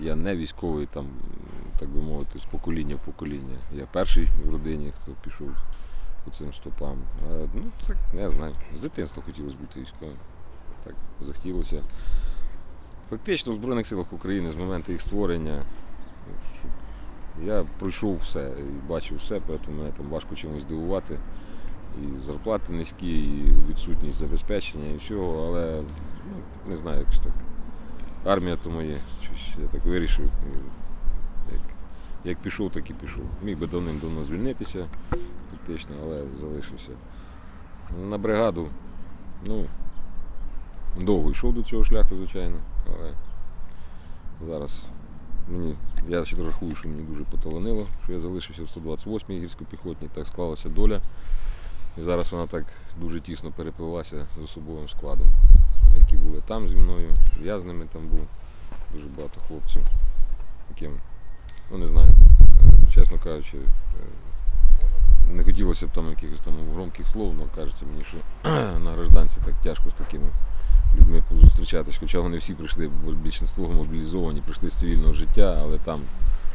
я не військовий, там, так би мовити, з покоління в покоління. Я перший в родині, хто пішов по цим стопам. А, ну, так, я знаю, з дитинства хотілося бути військовим. Так захотілося. Фактично в Збройних силах України з моменту їх створення ну, я пройшов все і бачив все, тому мене там важко чимось здивувати. І зарплати низькі, і відсутність забезпечення, і всього, але ну, не знаю, якось так. Армія то моє. Я так вирішив. Як, як пішов, так і пішов. Міг би давним-давно звільнитися, фактично, але залишився. На бригаду, ну, довго йшов до цього шляху, звичайно, але зараз мені, я ще рахую, що мені дуже поталанило, що я залишився в 128-й гірсько-піхотній, так склалася доля. І зараз вона так дуже тісно переплилася з особовим складом, які були там зі мною. Я з ними там був, дуже багато хлопців, яким, ну не знаю, е, чесно кажучи, е, не хотілося б там якихось там громких слов, але кажеться мені, що на гражданці так тяжко з такими людьми зустрічатись, хоча вони всі прийшли, бо більшість мобілізовані, прийшли з цивільного життя, але там,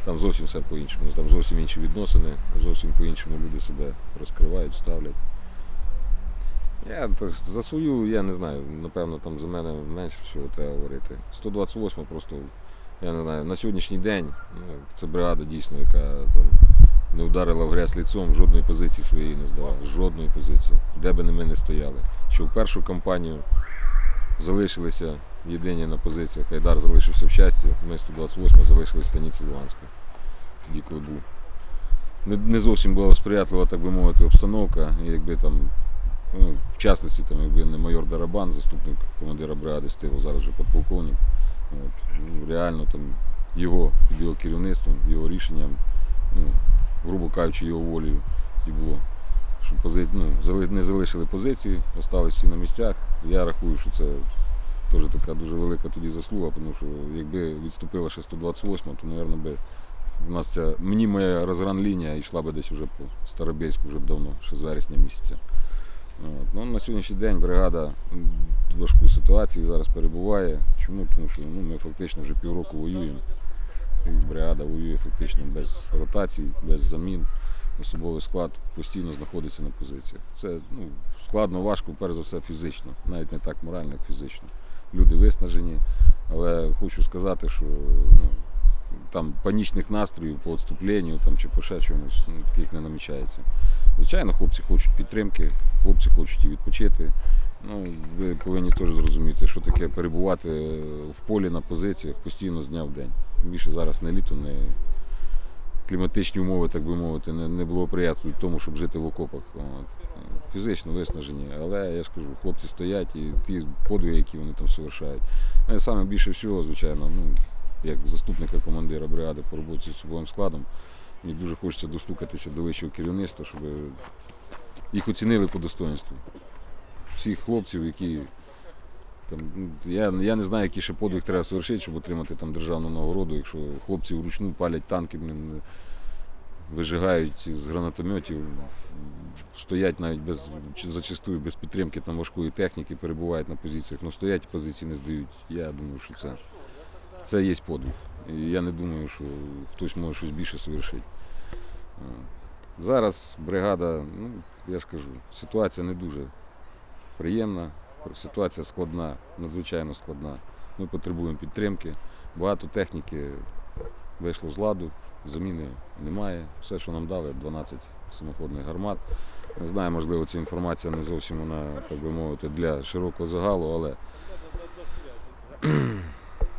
там зовсім все по-іншому, там зовсім інші відносини, зовсім по-іншому люди себе розкривають, ставлять. Я за свою, я не знаю, напевно, там за мене менше всього треба говорити. 128 просто, я не знаю, на сьогоднішній день ну, це бригада дійсно, яка там, не вдарила в грязь ліцом, жодної позиції своєї не здала, жодної позиції, де би не ми не стояли. Що в першу кампанію залишилися єдині на позиціях, Айдар залишився в щасті, ми 128 залишилися в станиці Луганська, тоді коли був. Не зовсім була сприятлива, так би мовити, обстановка, і якби там Ну, в частності, там, якби не майор Дарабан, заступник командира бригади стилу, зараз вже подполковник. От, ну, реально там його, під його керівництвом, його рішенням, ну, грубо кажучи, його волею і було. Що пози... ну, не залишили позиції, залишилися всі на місцях. Я рахую, що це теж така дуже велика тоді заслуга, тому що якби відступила ще 128, то, мабуть, би у нас ця, мені моя розгран-лінія йшла би десь вже по Старобільську вже б давно, ще з вересня місяця. От. Ну, на сьогоднішній день бригада в важку ситуації зараз перебуває. Чому? Тому що ну, ми фактично вже півроку воюємо. І бригада воює фактично без ротацій, без замін. Особовий склад постійно знаходиться на позиціях. Це ну, складно, важко, перш за все, фізично, навіть не так морально, як фізично. Люди виснажені, але хочу сказати, що ну, там панічних настроїв по відступленню там, чи по ще чомусь ну, таких не намічається. Звичайно, хлопці хочуть підтримки, хлопці хочуть і відпочити. Ну, ви повинні теж зрозуміти, що таке перебувати в полі на позиціях постійно з дня в день. Тим більше зараз не літо, не кліматичні умови, так би мовити, не, не було приятелів тому, щоб жити в окопах. От. Фізично виснажені, але я ж кажу, хлопці стоять і ті подвиги, які вони там совершають. Ну, і саме більше всього, звичайно, ну, як заступника командира бригади по роботі з особовим складом, мені дуже хочеться достукатися до вищого керівництва, щоб їх оцінили по достоинству. Всіх хлопців, які там, ну, я, я не знаю, який ще подвиг треба совершити, щоб отримати там державну нагороду, якщо хлопці вручну палять танки, вижигають з гранатометів, стоять навіть без зачастую без підтримки там важкої техніки, перебувають на позиціях, але стоять позиції не здають. Я думаю, що це, це є подвиг. І я не думаю, що хтось може щось більше совершити. Зараз бригада, ну, я ж кажу, ситуація не дуже приємна, ситуація складна, надзвичайно складна. Ми потребуємо підтримки. Багато техніки вийшло з ладу, заміни немає. Все, що нам дали, 12 самоходних гармат. Не знаю, можливо, ця інформація не зовсім вона, так би мовити, для широкого загалу, але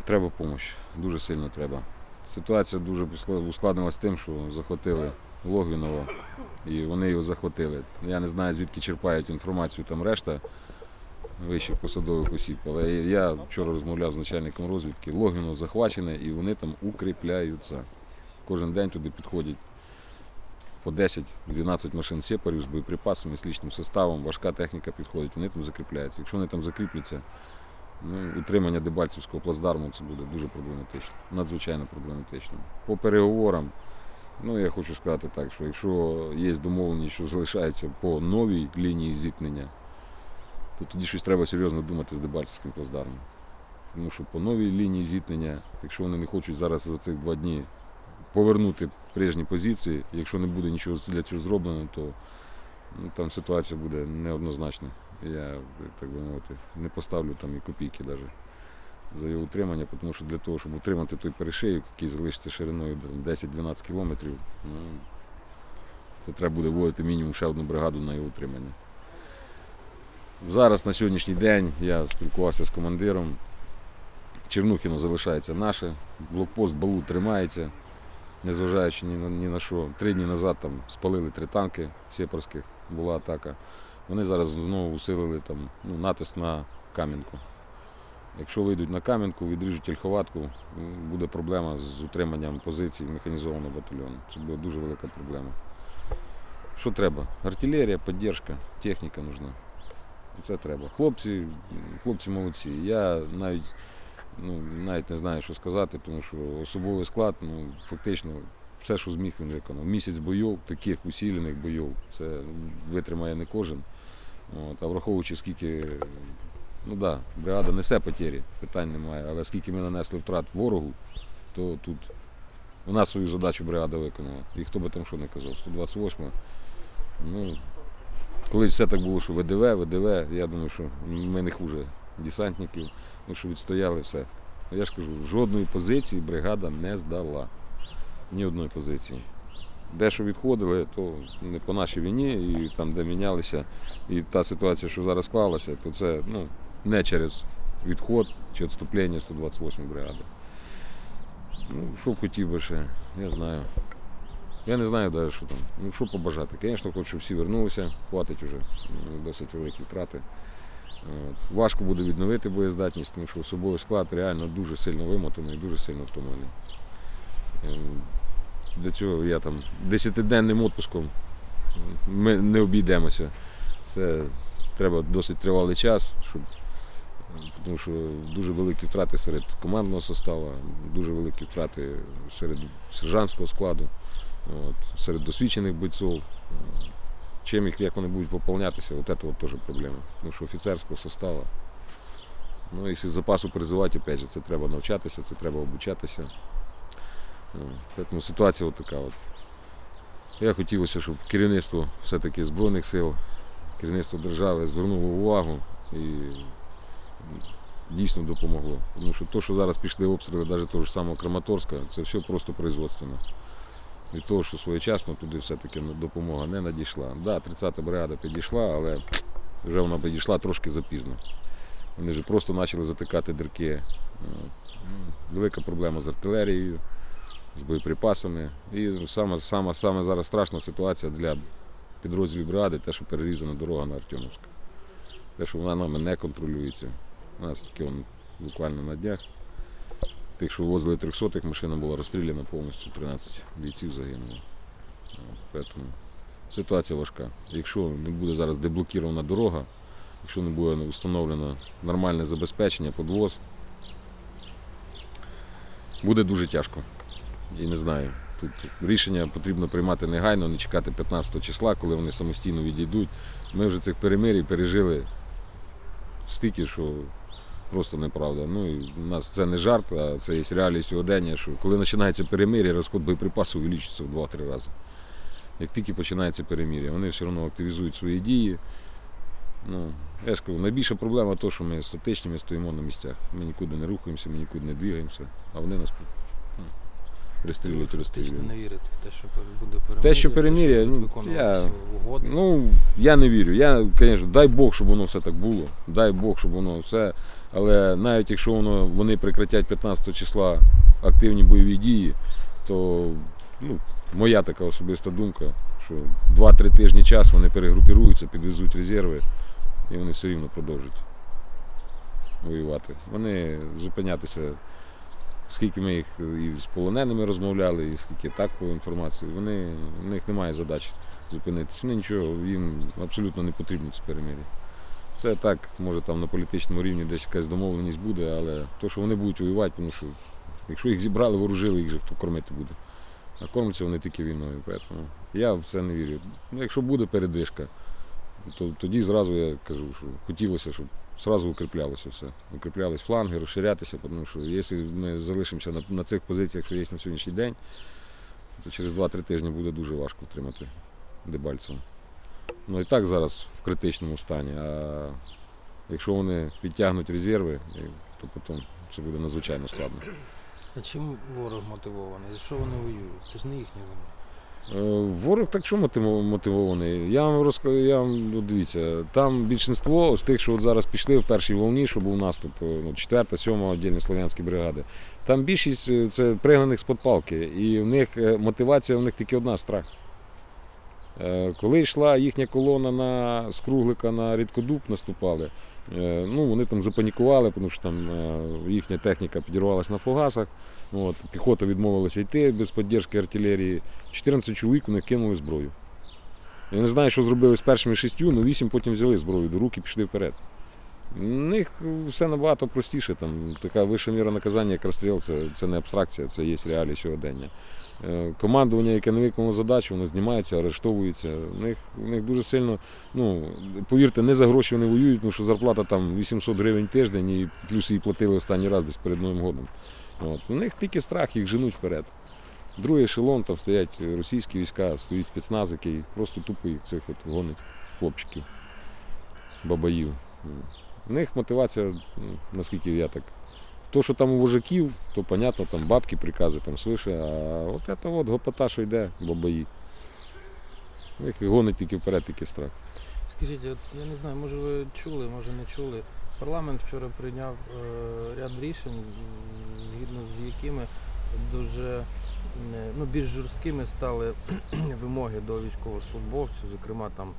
треба допомога. Дуже сильно треба. Ситуація дуже ускладнилася тим, що захватили Логвінова і вони його захватили. Я не знаю, звідки черпають інформацію там решта вищих посадових осіб, але я вчора розмовляв з начальником розвідки. Логвінов захвачене і вони там укріпляються. Кожен день туди підходять по 10-12 машин сепарів з боєприпасами, з лічним составом, важка техніка підходить, вони там закріпляються. Якщо вони там закріпляться, ну, утримання Дебальцівського плацдарму це буде дуже проблематично, надзвичайно проблематично. По переговорам, ну я хочу сказати так, що якщо є домовленість, що залишається по новій лінії зіткнення, то тоді щось треба серйозно думати з Дебальцівським плацдармом. Тому що по новій лінії зіткнення, якщо вони не хочуть зараз за цих два дні повернути прежні позиції, якщо не буде нічого для цього зроблено, то ну, там ситуація буде неоднозначна. Я, так би мовити, не поставлю там і копійки навіть за його утримання, тому що для того, щоб утримати той перешийок, який залишиться шириною 10-12 кілометрів, ну, це треба буде вводити мінімум ще одну бригаду на його утримання. Зараз на сьогоднішній день я спілкувався з командиром. Чернухіно залишається наше, блокпост Балу тримається, незважаючи ні на, ні на що. Три дні назад там спалили три танки сепарських, була атака. Вони зараз знову усилили там, ну, натиск на Кам'янку. Якщо вийдуть на Кам'янку, відріжуть ільховатку, буде проблема з утриманням позицій механізованого батальйону. Це буде дуже велика проблема. Що треба? Артилерія, підтримка, техніка нужна. Це треба. Хлопці, хлопці молодці. Я навіть, ну, навіть не знаю, що сказати, тому що особовий склад, ну, фактично, все, що зміг, він виконав. Місяць бойов, таких усілених бойов, це витримає не кожен. От, а враховуючи, скільки, ну да, бригада несе потері, питань немає, але скільки ми нанесли втрат ворогу, то тут вона свою задачу бригада виконала. І хто би там що не казав, 128 ну, коли все так було, що ВДВ, ВДВ, я думаю, що ми не хуже десантників, ну що відстояли все. Я ж кажу, жодної позиції бригада не здала. Ні одної позиції. Де що відходили, то не по нашій війні, і там, де мінялися, і та ситуація, що зараз склалася, то це ну, не через відход чи відступлення 128 бригади. Ну, що б хотів би ще, я знаю. Я не знаю навіть, що там. Ну, що побажати. Звісно, хочу, щоб всі вернулися, хватить вже досить великі втрати. От. Важко буде відновити боєздатність, тому що особовий склад реально дуже сильно вимотаний, дуже сильно втомлений. Для цього я там десятиденним відпуском ми не обійдемося. Це треба досить тривалий час, щоб, тому що дуже великі втрати серед командного составу, дуже великі втрати серед сержантського складу, от, серед досвідчених бойців. Чим їх, як вони будуть поповнятися, от це от теж проблема. Тому що офіцерського составу. Ну, якщо з запасу призивати, опять же, це треба навчатися, це треба обучатися. Тому ситуація от така. От. Я хотілося, щоб керівництво все-таки Збройних сил, керівництво держави звернуло увагу і дійсно допомогло. Тому що те, що зараз пішли обстріли навіть того ж самого Краматорська, це все просто производственно. Від того, що своєчасно туди все-таки допомога не надійшла. Так, да, 30-та бригада підійшла, але вже вона підійшла трошки запізно. Вони вже просто почали затикати дірки. Велика проблема з артилерією, з боєприпасами. І саме, саме, саме зараз страшна ситуація для підрозділів бригади, те, що перерізана дорога на Артемовськ. Те, що вона нами не контролюється. У нас таке буквально на днях. Тих, що возили 300 машина була розстріляна повністю, 13 бійців загинуло. Тому ситуація важка. Якщо не буде зараз деблокірована дорога, якщо не буде встановлено нормальне забезпечення, подвоз, буде дуже тяжко. І не знаю. Тут рішення потрібно приймати негайно, не чекати 15 числа, коли вони самостійно відійдуть. Ми вже цих перемирій пережили стільки, що просто неправда. Ну, і у нас це не жарт, а це є реалії сьогодення, що коли починається перемир'я, розход боєприпасів увеличується в 2-3 рази. Як тільки починається перемир'я, вони все одно активізують свої дії. Ну, я ж кажу, найбільша проблема те, що ми статичні, ми стоїмо на місцях. Ми нікуди не рухаємося, ми нікуди не двигаємося, а вони нас розстрілюють, розстрілюють. не вірите в те, що буде перемир'я, Те, що перемир'я, ну, виконуватися угоди. Ну, я не вірю. Я, звісно, дай Бог, щоб воно все так було. Дай Бог, щоб воно все. Але навіть якщо воно, вони прекратять 15 числа активні бойові дії, то ну, моя така особиста думка, що 2-3 тижні час вони перегрупіруються, підвезуть резерви і вони все рівно продовжать воювати. Вони зупинятися, скільки ми їх і з полоненими розмовляли, і скільки так по інформації, вони, в них немає задач зупинитися. Вони нічого, їм абсолютно не потрібно це перемир'я. Це так, може там на політичному рівні десь якась домовленість буде, але то, що вони будуть воювати, тому що якщо їх зібрали, вооружили, їх же хто кормити буде. А кормляться вони тільки війною. Тому я в це не вірю. Ну, якщо буде передишка, то тоді зразу я кажу, що хотілося, щоб Сразу укріплялося все. Укріплялись фланги, розширятися, тому що якщо ми залишимося на, на цих позиціях, що є на сьогоднішній день, то через 2-3 тижні буде дуже важко втримати Дебальцево. Ну і так зараз в критичному стані. А якщо вони відтягнуть резерви, то потім це буде надзвичайно складно. А чим ворог мотивований? За що вони воюють? Це ж не їхня земля. Е, Ворог так що мотивований? Я вам розкажу, я вам ну, дивіться, там більшинство з тих, що от зараз пішли в першій волні, що був наступ, е, ну, 4, 7 віддільні слов'янські бригади. Там більшість е, це пригнаних з-под палки. І в них мотивація, в них тільки одна страх. Коли йшла їхня колона на Скруглика на рідкодуб наступали, ну, вони там запанікували, тому що там е, їхня техніка підірвалася на фугасах. От, піхота відмовилася йти без підтримки артилерії. 14 чоловік них кинули зброю. Я не знаю, що зробили з першими шістю, але вісім потім взяли зброю до рук і пішли вперед. У них все набагато простіше. Там, така вища міра наказання, як розстріл, це, це не абстракція, це є реалії сьогодення. Е, Командування, яке не виконало задачу, воно знімається, арештовується. У них, у них дуже сильно, ну, повірте, не за гроші вони воюють, тому що зарплата там 800 гривень тиждень і плюс її платили останній раз десь перед Новим годом. От. У них тільки страх, їх женуть вперед. Другий ешелон, там стоять російські війська, стоїть спецназ, який просто тупо їх цих от гонить хлопчиків, бабаїв. У них мотивація, ну, наскільки я так. То, що там у вожаків, то понятно, там бабки, прикази там свише, а от це от гопота, що йде, бабаї. У гонить тільки вперед, тільки страх. Скажіть, от я не знаю, може ви чули, може не чули. Парламент вчора прийняв е, ряд рішень, згідно з якими дуже е, ну, більш жорсткими стали вимоги до військовослужбовців. Зокрема, там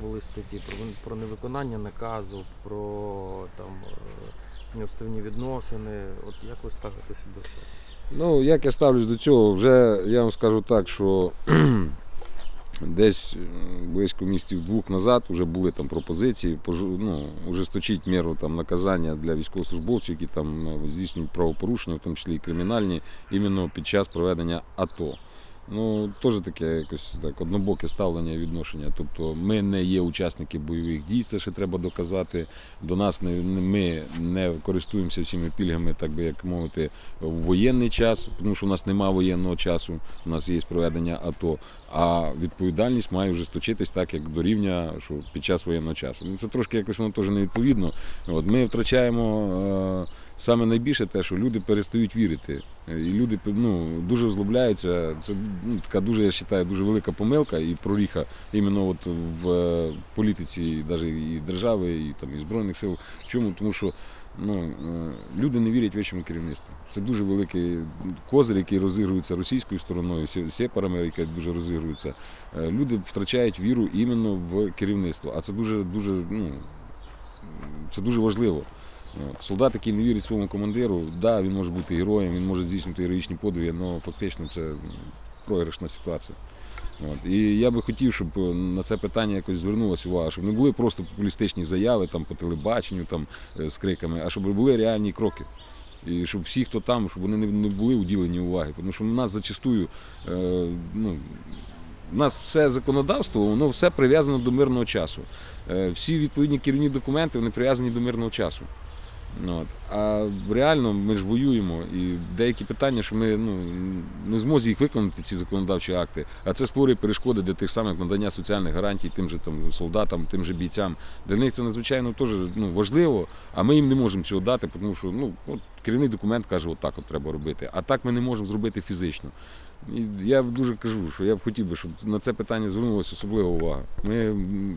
були статті про, про невиконання наказу, про там е, неуставні відносини. От як ви ставитеся до цього? Ну, як я ставлюсь до цього, вже я вам скажу так, що десь близько місяців двох назад вже були там пропозиції, ну, ужесточити міру там, наказання для військовослужбовців, які там е, здійснюють правопорушення, в тому числі і кримінальні, іменно під час проведення АТО. Ну, теж таке якось так однобоке ставлення і відношення. Тобто ми не є учасники бойових дій, це ще треба доказати. До нас не, ми не користуємося всіми пільгами, так би як мовити, в воєнний час, тому що у нас немає воєнного часу, у нас є проведення АТО, а відповідальність має вже сточитись так, як до рівня, що під час воєнного часу. Ну, це трошки якось воно теж невідповідно. От, ми втрачаємо е, саме найбільше те, що люди перестають вірити. Е, І люди ну, дуже взлобляються. Це ну, така дуже, я вважаю, дуже велика помилка і проріха іменно от в е, політиці навіть і держави, і, там, і Збройних сил. Чому? Тому що ну, е, люди не вірять вищому керівництву. Це дуже великий козир, який розігрується російською стороною, сепарами, які дуже розігруються. Е, Люди втрачають віру іменно в керівництво. А це дуже, дуже, ну, це дуже важливо. Солдат, який не вірить своєму командиру, да, він може бути героєм, він може здійснювати героїчні подвиги, але фактично це програшна ситуація. От. І я би хотів, щоб е, на це питання якось звернулася увага, щоб не були просто популістичні заяви там, по телебаченню там, е, з криками, а щоб були реальні кроки. І щоб всі, хто там, щоб вони не, були уділені уваги. Тому що в нас зачастую е, ну, у нас все законодавство, воно все прив'язано до мирного часу. Всі відповідні керівні документи вони прив'язані до мирного часу. От. А реально ми ж воюємо, і деякі питання, що ми ну, не змозі їх виконати, ці законодавчі акти, а це створює перешкоди для тих самих надання соціальних гарантій тим же там, солдатам, тим же бійцям. Для них це надзвичайно теж ну, важливо, а ми їм не можемо цього дати, тому що ну, от, керівний документ каже, отак от треба робити. А так ми не можемо зробити фізично. І я дуже кажу, що я б хотів би, щоб на це питання звернулася особлива увага. Ми,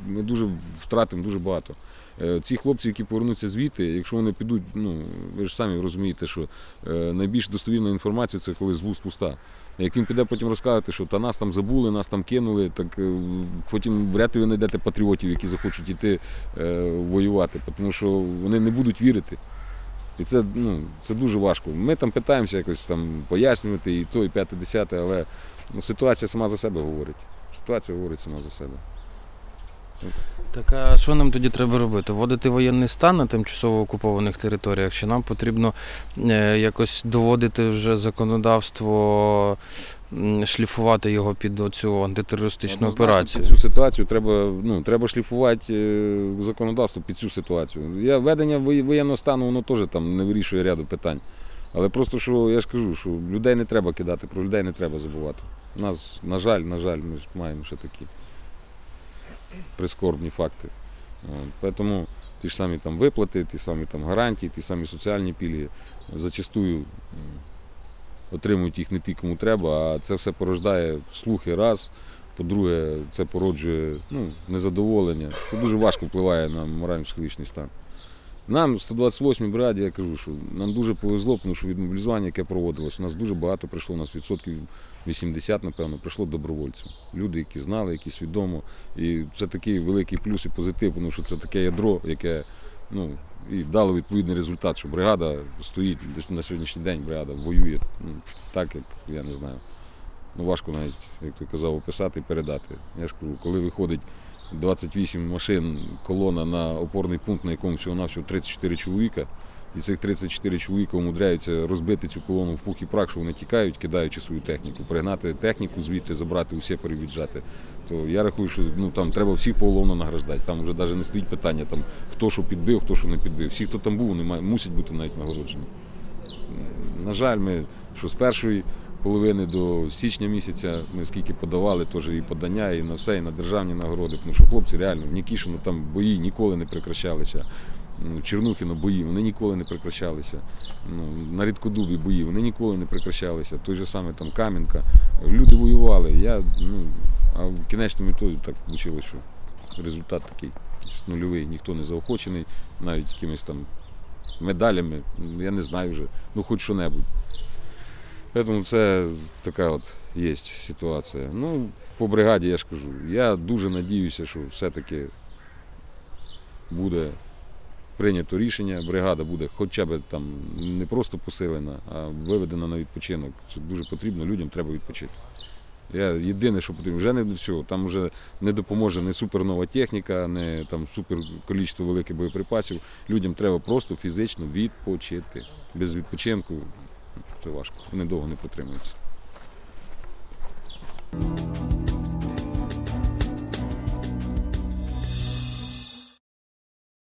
ми дуже втратимо дуже багато. Е, Ці хлопці, які повернуться звідти, якщо вони підуть, ну ви ж самі розумієте, що е, найбільш достовірна інформація це коли з вуст пуста. Як він піде потім розказувати, що та нас там забули, нас там кинули, так е, потім вряд ви знайдете патріотів, які захочуть йти воювати, тому що вони не будуть вірити. І це, ну, це дуже важко. Ми там питаємося якось там пояснювати і то, і п'яте, десяте, але ну, ситуація сама за себе говорить. Ситуація говорить сама за себе. Так а що нам тоді треба робити? Вводити воєнний стан на тимчасово окупованих територіях? Чи нам потрібно е, якось доводити вже законодавство шліфувати його під оцю антитерористичну Однозначно, операцію. Під цю ситуацію треба, ну, треба шліфувати е, законодавство під цю ситуацію. Я, введення воєнного стану, воно теж там не вирішує ряду питань. Але просто що я ж кажу, що людей не треба кидати, про людей не треба забувати. У нас, на жаль, на жаль, ми ж маємо ще такі прискорбні факти. Тому ті ж самі там виплати, ті самі там гарантії, ті самі соціальні пільги зачастую отримують їх не ті, кому треба, а це все порождає слухи раз. По-друге, це породжує ну, незадоволення. Це дуже важко впливає на морально-психологічний стан. Нам, 128-й бригаді, я кажу, що нам дуже повезло, тому що від яке проводилось, у нас дуже багато прийшло, у нас відсотків 80, напевно, прийшло добровольців. Люди, які знали, які свідомо. І це такий великий плюс і позитив, тому що це таке ядро, яке ну, і дали відповідний результат, що бригада стоїть на сьогоднішній день, бригада воює ну, так, як я не знаю. Ну, важко навіть, як ти казав, описати і передати. Я ж кажу, коли виходить 28 машин, колона на опорний пункт, на якому всього-навсього 34 чоловіка, і цих 34 чоловіка умудряються розбити цю колону в пух і прах, що вони тікають, кидаючи свою техніку, пригнати техніку звідти, забрати, усе перевіджати. То я рахую, що ну, там треба всіх поголовно награждати. Там вже навіть не стоїть питання, там, хто що підбив, хто що не підбив. Всі, хто там був, вони мусять бути навіть нагороджені. На жаль, ми що з першої половини до січня місяця ми скільки подавали, теж і подання, і на все, і на державні нагороди. Тому що хлопці реально в Нікішино там бої ніколи не прекращалися. М, Чернухіно бої, вони ніколи не прекращалися. Ну, на рідкодубі бої, вони ніколи не прекращалися. Той же самий там Кам'янка. Люди воювали. Я, ну, а в кінечному ітогі так вийшло, що результат такий нульовий, ніхто не заохочений, навіть якимись там медалями, ну, я не знаю вже, ну хоч що-небудь. Тому це така от є ситуація. Ну, по бригаді я ж кажу, я дуже надіюся, що все-таки буде прийнято рішення, бригада буде хоча б там не просто посилена, а виведена на відпочинок. Це дуже потрібно, людям треба відпочити. Я єдине, що потрібно, вже не до всього. Там вже не допоможе не супернова техніка, не там супер кількість великих боєприпасів. Людям треба просто фізично відпочити. Без відпочинку це важко. Вони довго не протримуються.